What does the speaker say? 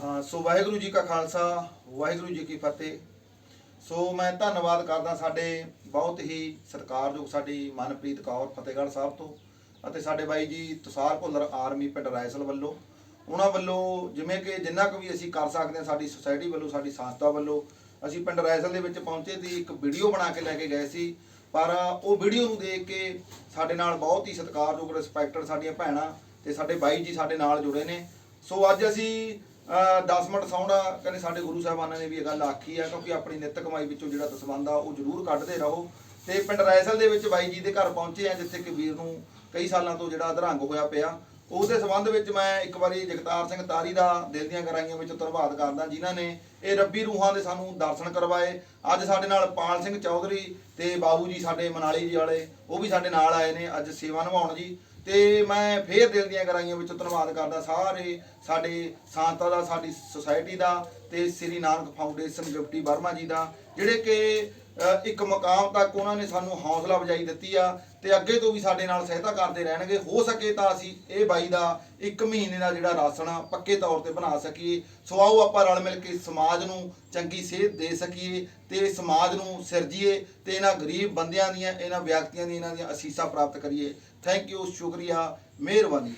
ਅਹ ਸੋ ਵਾਹਿਗੁਰੂ ਜੀ ਕਾ ਖਾਲਸਾ, ਵਾਹਿਗੁਰੂ ਜੀ ਕੀ ਫਤਿਹ। ਸੋ ਮੈਂ ਧੰਨਵਾਦ ਕਰਦਾ ਸਾਡੇ ਬਹੁਤ ਹੀ ਸਤਿਕਾਰਯੋਗ ਸਾਡੀ ਮਨਪ੍ਰੀਤ ਕੌਰ ਫਤਿਹਗੜ੍ਹ ਸਾਹਿਬ ਤੋਂ ਅਤੇ ਸਾਡੇ ਬਾਈ ਜੀ ਤੁਸਾਰ ਭੁੱਲਰ ਆਰਮੀ ਪਿੰਡ ਰਾਇਸਲ ਵੱਲੋਂ। ਉਹਨਾਂ ਵੱਲੋਂ ਜਿਵੇਂ ਕਿ ਜਿੰਨਾ ਕੁ ਵੀ ਅਸੀਂ ਕਰ ਸਕਦੇ ਹਾਂ, ਸਾਡੀ ਸੁਸਾਇਟੀ ਵੱਲੋਂ, ਸਾਡੀ ਸੰਸਥਾ ਵੱਲੋਂ, ਅਸੀਂ ਪਿੰਡ ਰਾਇਸਲ ਦੇ ਵਿੱਚ ਪਹੁੰਚੇ ਦੀ ਇੱਕ ਵੀਡੀਓ ਬਣਾ ਕੇ ਲੈ ਕੇ ਗਏ ਸੀ। ਪਰ ਉਹ ਵੀਡੀਓ ਨੂੰ ਦੇਖ ਕੇ ਸਾਡੇ ਨਾਲ ਬਹੁਤ ਹੀ ਸਤਿਕਾਰਯੋਗ ਰਿਸਪੈਕਟਡ ਸਾਡੀਆਂ ਭੈਣਾਂ ਤੇ ਸਾਡੇ ਬਾਈ ਜੀ ਸਾਡੇ ਨਾਲ ਜੁੜੇ ਨੇ। ਸੋ ਅੱਜ ਅਸੀਂ 10 ਮਿੰਟ ਸੌਣਾ ਕਹਿੰਦੇ ਸਾਡੇ ਗੁਰੂ ਸਾਹਿਬਾਨਾਂ ਨੇ ਵੀ ਇਹ ਗੱਲ ਆਖੀ ਆ, ਕਿਉਂਕਿ ਆਪਣੀ ਨਿੱਤ ਕਮਾਈ ਵਿੱਚੋਂ ਜਿਹੜਾ ਦਸਵੰਧ ਆ, ਉਹ ਜ਼ਰੂਰ ਕੱਢਦੇ ਰਹੋ। ਤੇ ਪਿੰਡ ਰਾਇਸਲ ਦੇ ਵਿੱਚ ਬਾਈ ਜੀ ਦੇ ਘਰ ਪਹੁੰਚੇ ਆ, ਜਿੱਥੇ ਕਿ ਵੀਰ ਨੂੰ ਕਈ ਸਾਲਾਂ ਤੋਂ ਜਿਹੜਾ ਅਧਰੰਗ ਹੋਇਆ ਪਿਆ। ਉਹਦੇ ਸੰਬੰਧ ਵਿੱਚ ਮੈਂ ਇੱਕ ਵਾਰੀ ਜਗਤਾਰ ਸਿੰਘ ਤਾਰੀ ਦਾ ਦਿਲ ਦੀਆਂ ਗਹਿਰਾਈਆਂ ਵਿੱਚ ਧੰਨਵਾਦ ਕਰਦਾ, ਜਿਨ੍ਹਾਂ ਨੇ ਇਹ ਰੱਬੀ ਰੂਹਾਂ ਦੇ ਸਾਨੂੰ ਦਰਸ਼ਨ ਕਰਵਾਏ। ਅੱਜ ਸਾਡੇ ਨਾਲ ਪਾਲ ਸਿੰਘ ਚੌਧਰੀ ਤੇ ਬਾਬੂ ਜੀ ਸਾਡੇ ਮਨਾਲੀ ਜੀ ਵਾਲੇ, ਉਹ ਵੀ ਸਾਡੇ ਨਾਲ ਆਏ ਨੇ, ਅੱਜ ਸੇਵਾ ਨਿਭਾਉਣ ਜੀ। ਤੇ ਮੈਂ ਫੇਰ ਦਿਲ ਦੀਆਂ ਗਰਾਈਆਂ ਵਿੱਚੋਂ ਧੰਨਵਾਦ ਕਰਦਾ ਸਾਰੇ ਸਾਡੇ ਸੰਸਥਾ ਦਾ, ਸਾਡੀ ਸੁਸਾਇਟੀ ਦਾ ਤੇ ਸ੍ਰੀ ਨਾਨਕ ਫਾਊਂਡੇਸ਼ਨ ਗਿਫਟੀ ਵਰਮਾ ਜੀ ਦਾ ਜਿਹੜੇ ਕਿ ਇੱਕ ਮੁਕਾਮ ਤੱਕ ਉਹਨਾਂ ਨੇ ਸਾਨੂੰ ਹੌਸਲਾ ਵਜਾਈ ਦਿੱਤੀ ਆ ਤੇ ਅੱਗੇ ਤੋਂ ਵੀ ਸਾਡੇ ਨਾਲ ਸਹਾਇਤਾ ਕਰਦੇ ਰਹਿਣਗੇ। ਹੋ ਸਕੇ ਤਾਂ ਅਸੀਂ ਇਹ ਬਾਈ ਦਾ ਇੱਕ ਮਹੀਨੇ ਦਾ ਜਿਹੜਾ ਰਾਸ਼ਨ ਆ ਪੱਕੇ ਤੌਰ ਤੇ ਬਣਾ ਸਕੀਏ। ਸੋ ਆਓ ਆਪਾਂ ਰਲ ਮਿਲ ਕੇ ਸਮਾਜ ਨੂੰ ਚੰਗੀ ਸਿਹਤ ਦੇ ਸਕੀਏ ਤੇ ਸਮਾਜ ਨੂੰ ਸਿਰਜੀਏ ਤੇ ਇਹਨਾਂ ਗਰੀਬ ਬੰਦਿਆਂ ਦੀਆਂ, ਇਹਨਾਂ ਵਿਅਕਤੀਆਂ ਦੀਆਂ, ਇਹਨਾਂ ਦੀਆਂ ਅਸੀਸਾਂ ਪ੍ਰਾਪਤ ਕਰੀਏ। ਥੈਂਕ ਯੂ ਸ਼ੁਕਰੀਆ, ਮਿਹਰਬਾਨੀ।